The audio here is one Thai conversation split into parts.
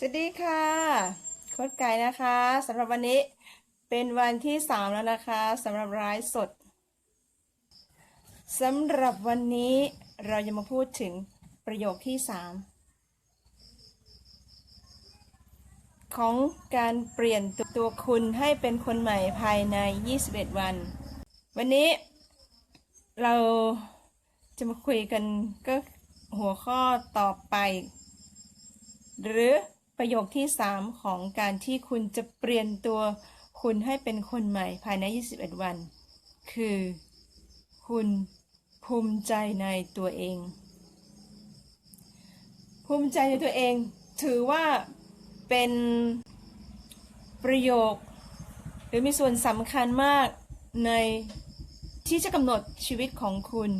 สวัสดีค่ะโค้ดไก่นะคะสำหรับวันนี้เป็นวันที่สามแล้วนะคะสำหรับไลฟ์สดสำหรับวันนี้เราจะมาพูดถึงประโยคที่สามของการเปลี่ยนตัวคุณให้เป็นคนใหม่ภายใน 21 วัน วันนี้เราจะมาคุยกันก็หัวข้อต่อไป หรือ ประโยคที่ 3 ของการที่คุณจะเปลี่ยนตัวคุณให้เป็นคนใหม่ภายใน 21 วัน คือ คุณภูมิใจในตัวเอง ภูมิใจในตัวเอง ถือว่าเป็นประโยค หรือมีส่วนสำคัญมากในที่จะกำหนดชีวิตของคุณ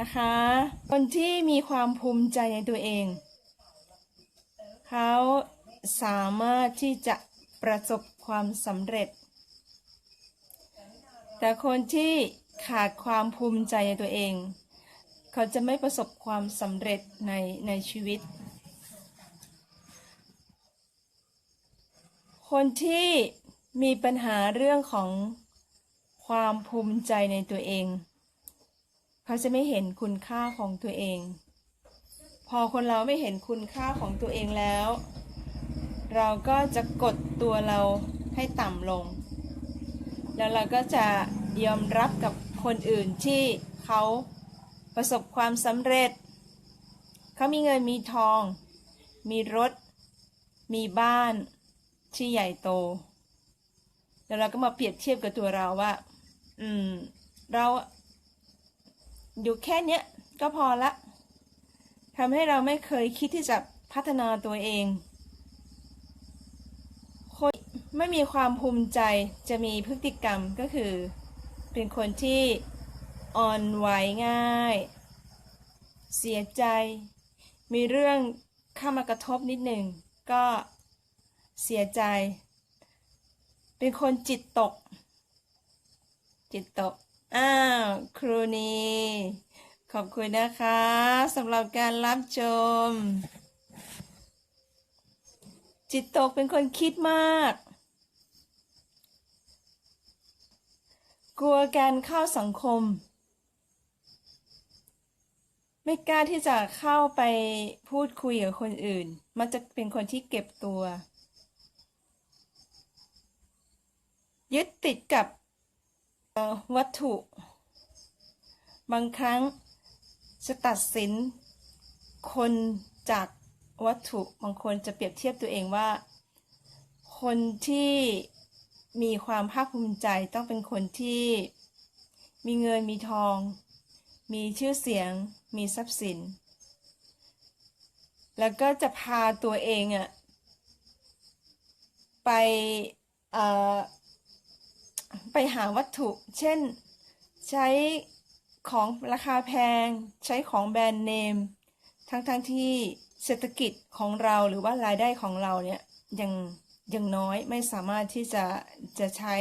นะคะ คนที่มีความภูมิใจในตัวเอง เขาสามารถที่จะประสบความสำเร็จ แต่คนที่ขาดความภูมิใจในตัวเอง เขาจะไม่ประสบความสำเร็จในในชีวิต คนที่มีปัญหาเรื่องของความภูมิใจในตัวเอง เขาจะไม่เห็นคุณค่าของตัวเอง พอคนเราไม่เห็นคุณค่าของตัวเองแล้ว เราก็จะกดตัวเราให้ต่ำลง แล้วเราก็จะยอมรับกับคนอื่นที่เขาประสบความสำเร็จ เขามีเงินมีทอง มีรถ มีบ้านที่ใหญ่โต แล้วเราก็มาเปรียบเทียบกับตัวเราว่า อืม เราอยู่แค่เนี้ยก็พอละ ทำให้เราไม่เคยคิดที่จะพัฒนาตัวเอง คนไม่มีความภูมิใจจะมีพฤติกรรมก็คือ เป็นคนที่อ่อนไหวง่าย เสียใจ มีเรื่องเข้ามากระทบนิดหนึ่งก็เสียใจ เป็นคนจิตตก จิตตก อ้าว ครูนี ขอบคุณนะคะสำหรับการรับชม จิตตกเป็นคนคิดมาก กลัวการเข้าสังคม ไม่กล้าที่จะเข้าไปพูดคุยกับคนอื่น มันจะเป็นคนที่เก็บตัว ยึดติดกับวัตถุบางครั้ง จะตัดสินคนจากวัตถุบางคนจะเปรียบเทียบตัวเองว่า คนที่มีความภาคภูมิใจต้องเป็นคนที่มีเงินมีทอง มีชื่อเสียง มีทรัพย์สิน แล้วก็จะพาตัวเองอะไปไปหาวัตถุ เช่นใช้ ของราคาแพงใช้ของแบรนด์เนม ทั้งๆทที่เศรษฐกิจของเราหรือว่ารายได้ของเราเนี่ยยังยังน้อยไม่สามารถที่จะจะใช้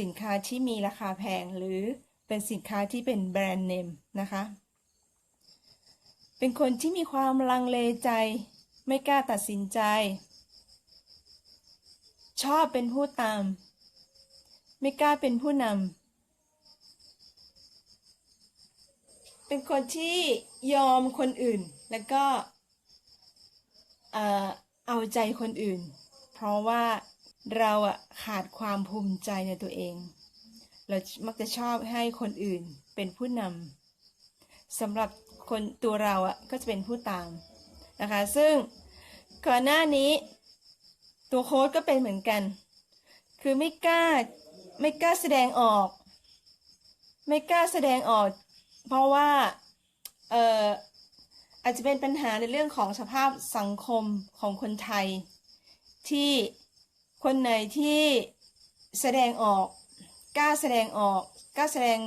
สินค้าที่มีราคาแพงหรือเป็นสินค้าที่เป็นแบรนด์เนมนะคะ เป็นคนที่มีความลังเลใจ ไม่กล้าตัดสินใจ ชอบเป็นผู้ตาม ไม่กล้าเป็นผู้นำ เป็นคนที่ยอมคนอื่น แล้วก็เออเอาใจคนอื่น เพราะว่าเราอะขาดความภูมิใจในตัวเอง เรามักจะชอบให้คนอื่นเป็นผู้นำสำหรับคนตัวเราอะก็จะเป็นผู้ตามนะคะ ซึ่งก่อนหน้านี้ตัวโค้ดก็เป็นเหมือนกัน คือไม่กล้าไม่กล้าแสดงออก ไม่กล้าแสดงออก เพราะว่าเอ่ออาจจะเป็นปัญหาในเรื่องของสภาพสังคมของคนไทย ที่คนไหนที่แสดงออกกล้าแสดงออกกล้าแสดง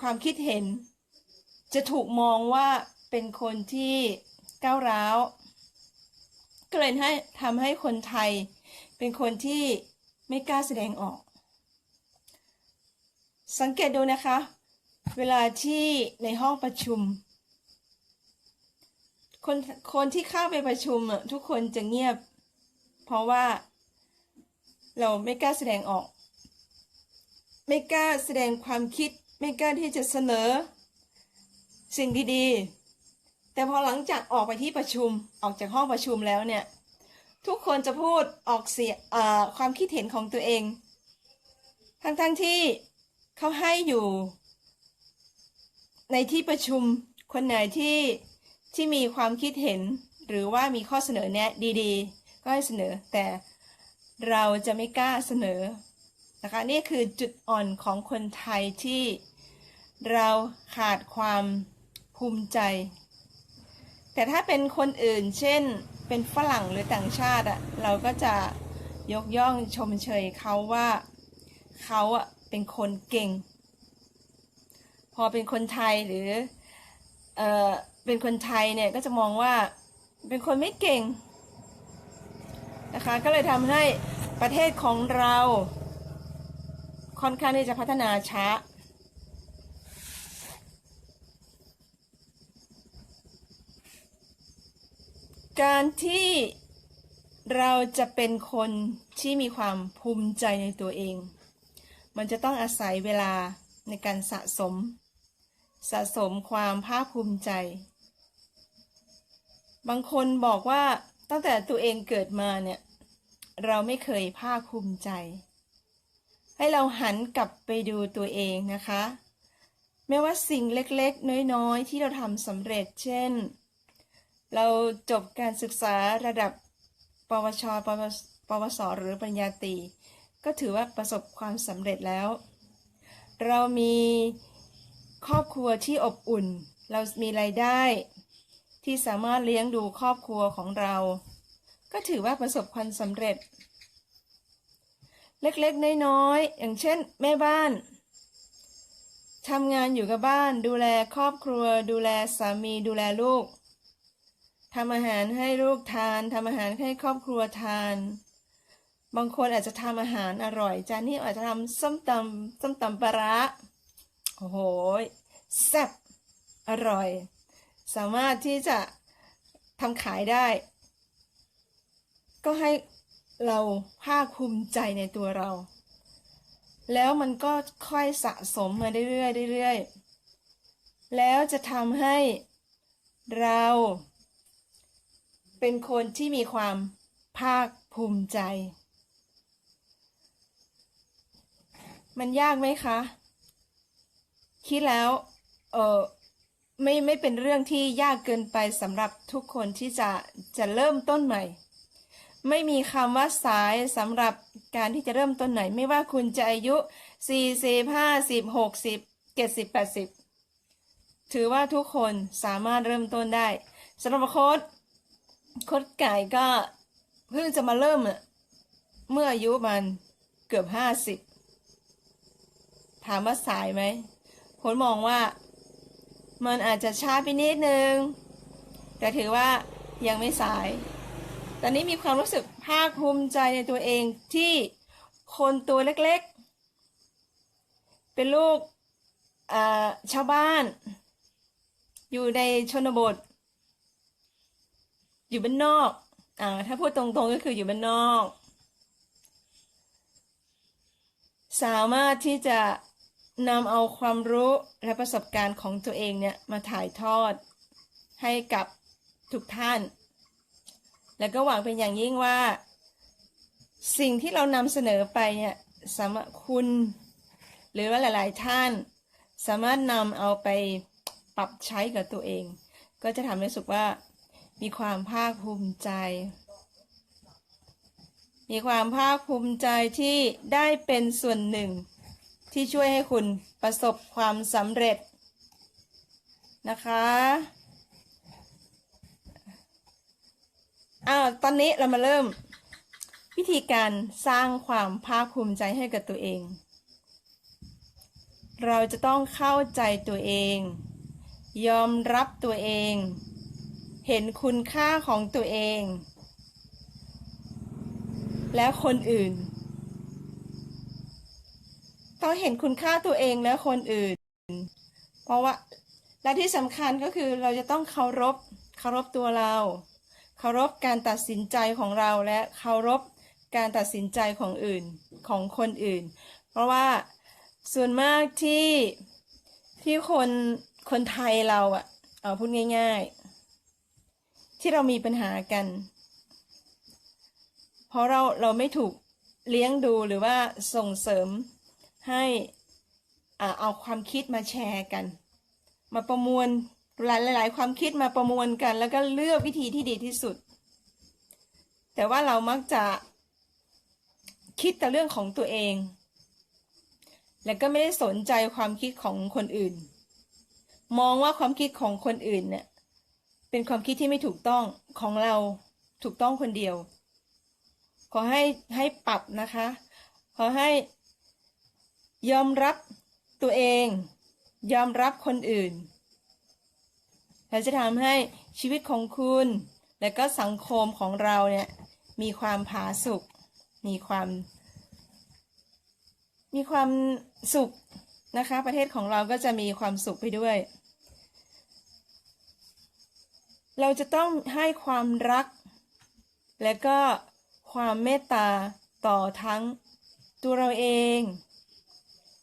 ความคิดเห็น จะถูกมองว่าเป็นคนที่ก้าวร้าว ก็เลยให้ทำให้คนไทย เป็นคนที่ไม่กล้าแสดงออก สังเกตดูนะคะ เวลาที่ในห้องประชุม คนคนที่เข้าไปประชุมอะทุกคนจะเงียบ เพราะว่า เราไม่กล้าแสดงออก ไม่กล้าแสดงความคิด ไม่กล้าที่จะเสนอ สิ่งดีๆ แต่พอหลังจากออกไปที่ประชุมออกจากห้องประชุมแล้วเนี่ย ทุกคนจะพูดออกเสียความคิดเห็นของตัวเอง ทั้งๆทที่เขาให้อยู่ ในที่ประชุมคนไหนที่ที่มีความคิดเห็น หรือว่ามีข้อเสนอแนะดีๆ ก็ให้เสนอ แต่เราจะไม่กล้าเสนอนะคะนี่คือจุดอ่อนของคนไทยที่เราขาดความภูมิใจ แต่ถ้าเป็นคนอื่น เช่น เป็นฝรั่งหรือต่างชาติอะเราก็จะยกย่องชมเชยเขาว่าเขาอะเป็นคนเก่ง พอเป็นคนไทยหรือเออเป็นคนไทยเนี่ยก็จะมองว่าเป็นคนไม่เก่งนะคะก็เลยทำให้ประเทศของเราค่อนข้างที่จะพัฒนาช้า การที่เราจะเป็นคนที่มีความภูมิใจในตัวเอง มันจะต้องอาศัยเวลาในการสะสม สะสมความภาคภูมิใจ บางคนบอกว่าตั้งแต่ตัวเองเกิดมาเนี่ย เราไม่เคยภาคภูมิใจ ให้เราหันกลับไปดูตัวเองนะคะ ไม่ว่าสิ่งเล็กๆ น้อยๆ ที่เราทำสำเร็จเช่น เราจบการศึกษาระดับปวชปวปวส หรือปริญญาตรีก็ถือว่าประสบความสำเร็จแล้ว เรามี ครอบครัวที่อบอุ่น เรามีรายได้ ที่สามารถเลี้ยงดูครอบครัวของเรา ก็ถือว่าประสบความสำเร็จ เล็กๆ น้อยๆ อย่างเช่น แม่บ้านทำงานอยู่กับบ้าน ดูแลครอบครัว ดูแลสามีดูแลลูกทำอาหารให้ลูกทานทำอาหารให้ครอบครัวทาน บางคนอาจจะทำอาหารอร่อย จานนี้อาจจะทำส้มตำส้มตำปลาร้า โอ้โหแซ่บอร่อย สามารถที่จะทำขายได้ ก็ให้เราภาคภูมิใจในตัวเรา แล้วมันก็ค่อยสะสมมาเรื่อยๆเรื่อยๆแล้วจะทำให้เรา เป็นคนที่มีความภาคภูมิใจ มันยากไหมคะ คิดแล้วเออไม่ไม่เป็นเรื่องที่ยากเกินไปสำหรับทุกคนที่จะจะเริ่มต้นใหม่ ไม่มีคำว่าสายสำหรับการที่จะเริ่มต้นไหน ไม่ว่าคุณจะอายุ40 50 60 70 80 ถือว่าทุกคนสามารถเริ่มต้นได้สำหรับโค้ดโค้ดไก่ก็เพิ่งจะมาเริ่มอะเมื่ออายุมันเกือบ50ถามว่าสายไหม ค้ดมองว่ามันอาจจะช้าไปนิดนึง แต่ถือว่ายังไม่สาย ตอนนี้มีความรู้สึกภาคภูมิใจในตัวเองที่คนตัวเล็กๆ เป็นลูกชาวบ้าน อยู่ในชนบท อยู่บ้านนอกอถ้าพูดตรงๆก็คืออยู่บ้านนอก สามารถที่จะ นำเอาความรู้และประสบการณ์ของตัวเองเนี่ยมาถ่ายทอดให้กับทุกท่าน แล้วก็หวังเป็นอย่างยิ่งว่า สิ่งที่เรานำเสนอไปเนี่ยสามารถคุณ หรือว่าหลาย ๆ ท่าน สามารถนำเอาไปปรับใช้กับตัวเอง ก็จะทำให้รู้สึกว่ามีความภาคภูมิใจ มีความภาคภูมิใจที่ได้เป็นส่วนหนึ่ง ที่ช่วยให้คุณประสบความสำเร็จนะคะ อ้าว ตอนนี้เรามาเริ่ม วิธีการสร้างความภาคภูมิใจให้กับตัวเอง เราจะต้องเข้าใจตัวเอง ยอมรับตัวเอง เห็นคุณค่าของตัวเอง และคนอื่น ต้องเห็นคุณค่าตัวเองและคนอื่น เพราะว่าและที่สำคัญก็คือเราจะต้องเคารพเคารพตัวเรา เคารพการตัดสินใจของเราและเคารพการตัดสินใจของอื่นของคนอื่น เพราะว่าส่วนมากที่ที่คนคนไทยเราอะเอาพูดง่าย ๆ ที่เรามีปัญหากัน เพราะเราเราไม่ถูกเลี้ยงดูหรือว่าส่งเสริม ให้อ่าเอาความคิดมาแชร์กัน มาประมวลหลายหลายๆความคิดมาประมวลกัน แล้วก็เลือกวิธีที่ดีที่สุด แต่ว่าเรามักจะคิดแต่เรื่องของตัวเอง แล้วก็ไม่ได้สนใจความคิดของคนอื่น มองว่าความคิดของคนอื่นเนี่ยเป็นความคิดที่ไม่ถูกต้องของเราถูกต้องคนเดียว ขอให้ให้ปรับนะคะ ขอให้ ยอมรับตัวเอง ยอมรับคนอื่นและจะทำให้ชีวิตของคุณ และก็สังคมของเราเนี่ยมีความผาสุกมีความ มีความสุขนะคะ ประเทศของเราก็จะมีความสุขไปด้วย เราจะต้องให้ความรัก และก็ความเมตตาต่อทั้งตัวเราเอง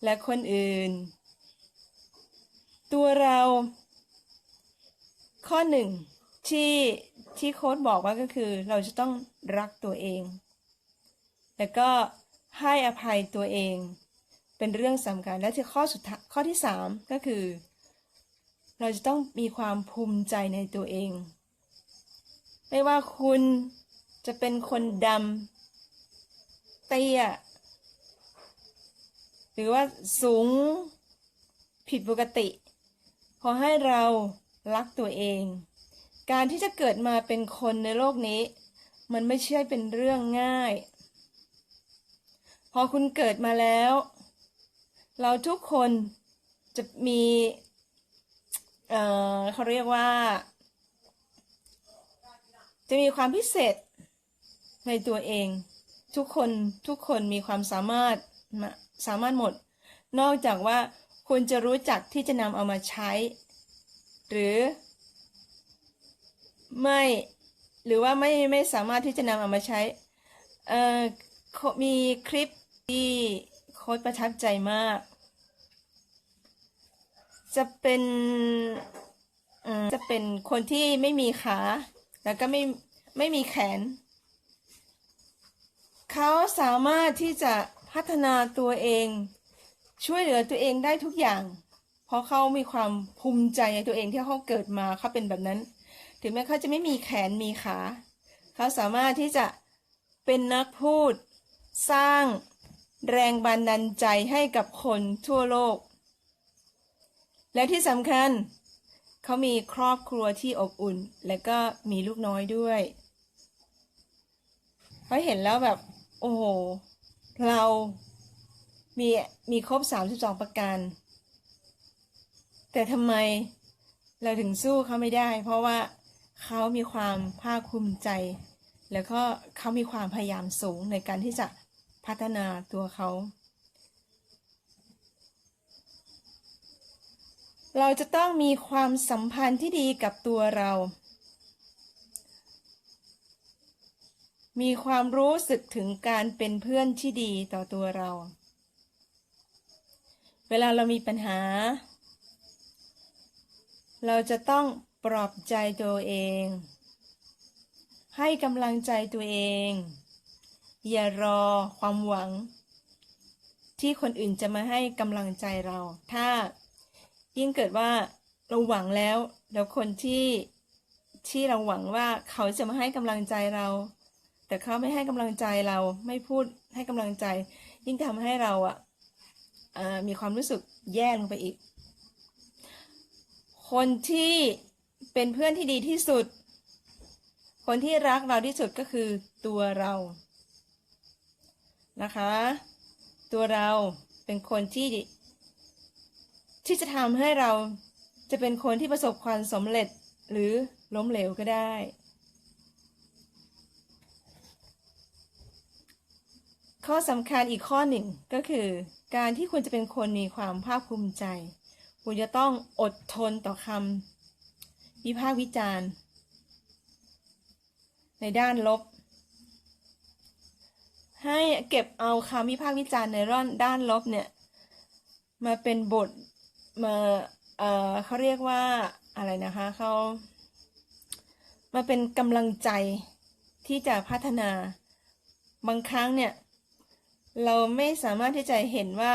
และคนอื่น ตัวเรา ข้อหนึ่งที่ที่โค้ดบอกว่าก็คือเราจะต้องรักตัวเอง แล้วก็ให้อภัยตัวเอง เป็นเรื่องสำคัญ และที่ข้อสุดท้ายข้อที่สามก็คือ เราจะต้องมีความภูมิใจในตัวเอง ไม่ว่าคุณจะเป็นคนดำเตี้ย รือว่าสูงผิดปกติ ขอให้เรารักตัวเอง การที่จะเกิดมาเป็นคนในโลกนี้ มันไม่ใช่เป็นเรื่องง่าย พอคุณเกิดมาแล้ว เราทุกคนจะมี เอ่อเขาเรียกว่า จะมีความพิเศษในตัวเอง ทุกคนทุกคนมีความสามารถมา สามารถหมด นอกจากว่าคุณจะรู้จักที่จะนำเอามาใช้ หรือ ไม่หรือว่าไม่ไม่สามารถที่จะนำเอามาใช้เอ่อมีคลิปที่โค้ดประทับใจมาก จะเป็นจะเป็นคนที่ไม่มีขา แล้วก็ไม่ไม่มีแขน เขาสามารถที่จะ พัฒนาตัวเอง ช่วยเหลือตัวเองได้ทุกอย่าง เพราะเขามีความภูมิใจในตัวเองที่เขาเกิดมาเขาเป็นแบบนั้น ถึงแม้เขาจะไม่มีแขนมีขาเขาสามารถที่จะเป็นนักพูด สร้างแรงบันดาลใจให้กับคนทั่วโลก และที่สำคัญ เขามีครอบครัวที่อบอุ่น และก็มีลูกน้อยด้วยเขาเห็นแล้วแบบ โอ้โห เรามีมีครบ 32 ประการ แต่ทำไมเราถึงสู้เขาไม่ได้ เพราะว่าเขามีความภาคภูมิใจ แล้วก็เขามีความพยายามสูงในการที่จะพัฒนาตัวเขา เราจะต้องมีความสัมพันธ์ที่ดีกับตัวเรา มีความรู้สึกถึงการเป็นเพื่อนที่ดีต่อตัวเรา เวลาเรามีปัญหา เราจะต้องปลอบใจตัวเอง ให้กำลังใจตัวเอง อย่ารอความหวัง ที่คนอื่นจะมาให้กำลังใจเรา ถ้ายิ่งเกิดว่าเราหวังแล้ว แล้วคนที่ที่เราหวังว่าเขาจะมาให้กำลังใจเรา แต่เขาไม่ให้กำลังใจเราไม่พูดให้กำลังใจ ยิ่งทำให้เราอะมีความรู้สึกแย่ลงไปอีก คนที่เป็นเพื่อนที่ดีที่สุด คนที่รักเราที่สุดก็คือตัวเรานะคะ ตัวเราเป็นคนที่ที่จะทำให้เราจะเป็นคนที่ประสบความสำเร็จหรือล้มเหลวก็ได้ ข้อสำคัญอีกข้อหนึ่งก็คือ การที่คุณจะเป็นคนมีความภาคภูมิใจ คุณจะต้องอดทนต่อคำวิพากษ์วิจารณ์ ในด้านลบ ให้เก็บเอาคำวิพากษ์วิจารณ์ในร่อนด้านลบเนี่ย มาเป็นบทมาเอ่อเขาเรียกว่าอะไรนะคะเขามาเป็นกำลังใจที่จะพัฒนาบางครั้งเนี่ย เราไม่สามารถที่จะเห็นว่า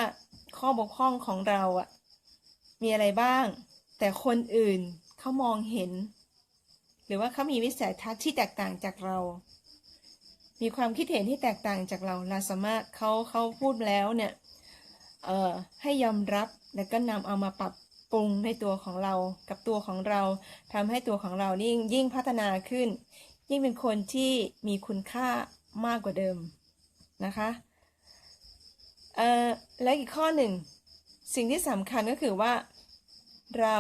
ข้อบกพร่องของเราอะมีอะไรบ้าง แต่คนอื่นเขามองเห็น หรือว่าเขามีวิสัยทัศน์ที่แตกต่างจากเรา มีความคิดเห็นที่แตกต่างจากเราเราสามารถเขาเขาพูดแล้วเนี่ยเอ่อให้ยอมรับแล้วก็นำเอามาปรับปรุงในตัวของเรากับตัวของเราทำให้ตัวของเรานี่ยิ่งพัฒนาขึ้น ยิ่งเป็นคนที่มีคุณค่ามากกว่าเดิมนะคะ เอ่อและอีกข้อหนึ่ง สิ่งที่สำคัญก็คือว่า เรา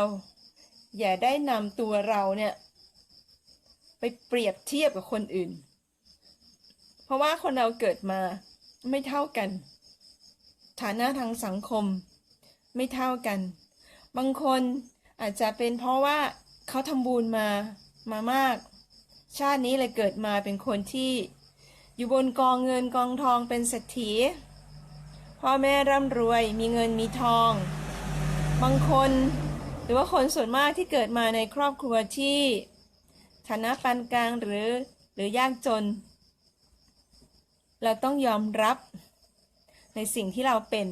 อย่าได้นำตัวเราเนี่ย ไปเปรียบเทียบกับคนอื่น เพราะว่าคนเราเกิดมาไม่เท่ากัน ฐานะทางสังคมไม่เท่ากัน บางคนอาจจะเป็นเพราะว่าเขาทำบุญมามามาก ชาตินี้เลยเกิดมาเป็นคนที่อยู่บนกองเงินกองทองเป็นเศรษฐี พ่อแม่ร่ำรวย มีเงินมีทอง บางคน หรือว่าคนส่วนมากที่เกิดมาในครอบครัวที่ฐานะปานกลางหรือหรือยากจน เราต้องยอมรับในสิ่งที่เราเป็น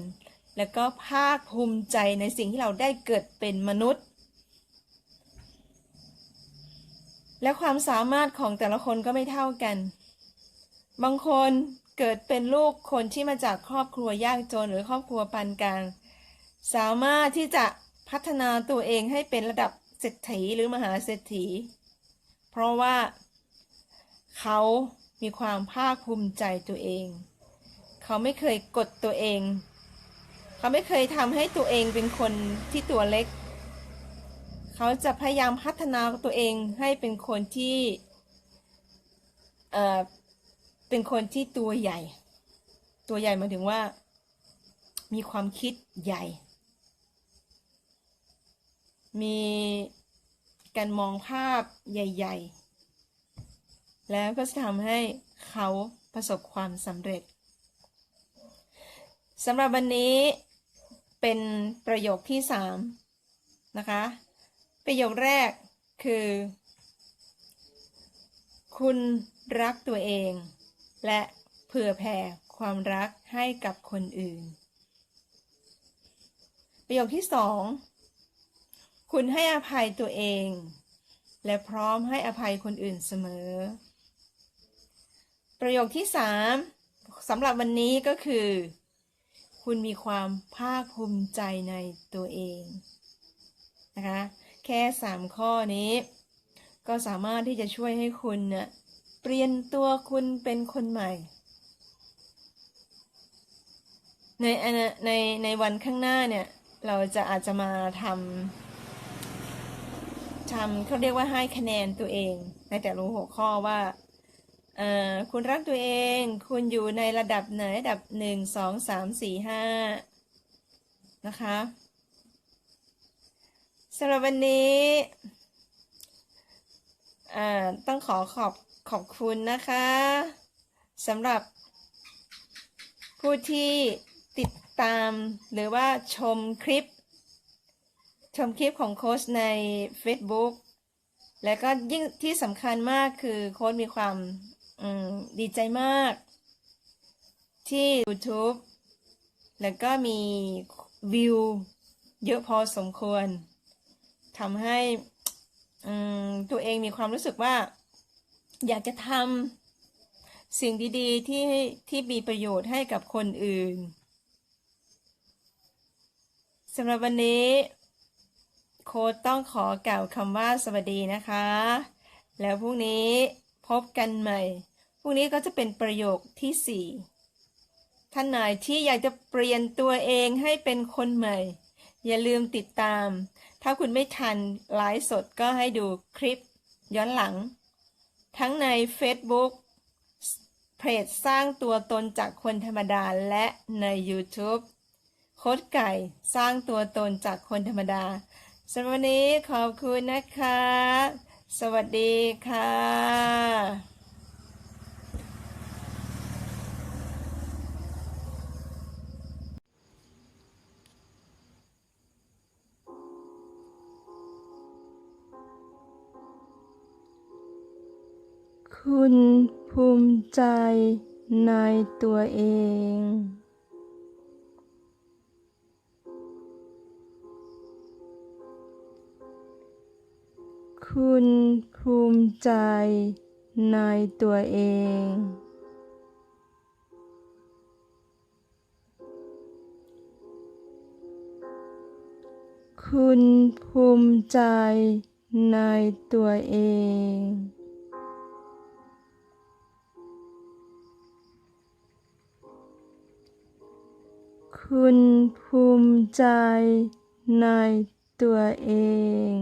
แล้วก็ภาคภูมิใจในสิ่งที่เราได้เกิดเป็นมนุษย์ และความสามารถของแต่ละคนก็ไม่เท่ากัน บางคน เกิดเป็นลูกคนที่มาจากครอบครัวยากจนหรือครอบครัวปานกลาง สามารถที่จะพัฒนาตัวเองให้เป็นระดับเศรษฐีหรือมหาเศรษฐี เพราะว่าเขามีความภาคภูมิใจตัวเอง เขาไม่เคยกดตัวเอง เขาไม่เคยทำให้ตัวเองเป็นคนที่ตัวเล็ก เขาจะพยายามพัฒนาตัวเองให้เป็นคนที่ เป็นคนที่ตัวใหญ่ ตัวใหญ่หมายถึงว่า มีความคิดใหญ่ มีการมองภาพใหญ่ ๆ แล้วก็จะทำให้เขาประสบความสำเร็จสำหรับวันนี้เป็นประโยคที่สามนะคะ ประโยคแรกคือ คุณรักตัวเอง และเผื่อแผ่ความรักให้กับคนอื่น ประโยคที่สองคุณให้อภัยตัวเอง และพร้อมให้อภัยคนอื่นเสมอ ประโยคที่สามสำหรับวันนี้ก็คือ คุณมีความภาคภูมิใจในตัวเองนะคะแค่สามข้อนี้ ก็สามารถที่จะช่วยให้คุณเนี่ย เปลี่ยนตัวคุณเป็นคนใหม่ ในในในวันข้างหน้าเนี่ย เราจะอาจจะมาทำทำเขาเรียกว่าให้คะแนนตัวเอง ในแต่ละหัวข้อว่าเออคุณรักตัวเอง คุณอยู่ในระดับไหนระดับหนึ่งสองสามสี่ห้านะคะสำหรับวันนี้อ่าต้องขอขอบ ขอบคุณนะคะสำหรับ ผู้ที่ติดตามหรือว่าชมคลิป ชมคลิปของโค้ชใน Facebook และก็ยิ่งที่สำคัญมากคือโค้ชมีความมดีใจมาก ที่ YouTube แล้วก็มีวิวเยอะพอสมควรทำให้ตัวเองมีความรู้สึกว่า อยากจะทำสิ่งดีๆที่ที่มีประโยชน์ให้กับคนอื่นสำหรับวันนี้ โค้ดต้องขอกล่าวคำว่าสวัสดีนะคะ แล้วพรุ่งนี้พบกันใหม่พรุ่งนี้ก็จะเป็นประโยคที่สี่ท่านไหนที่อยากจะเปลี่ยนตัวเองให้เป็นคนใหม่ อย่าลืมติดตาม ถ้าคุณไม่ทันไลฟ์สดก็ให้ดูคลิปย้อนหลัง ทั้งใน Facebook เพจสร้างตัวตนจากคนธรรมดาและใน YouTube โค้ดไก่สร้างตัวตนจากคนธรรมดาสำหรับวันนี้ขอบคุณนะคะ สวัสดีค่ะ คุณภูมิใจในตัวเอง คุณภูมิใจในตัวเอง คุณภูมิใจในตัวเอง คุณภูมิใจในตัวเอง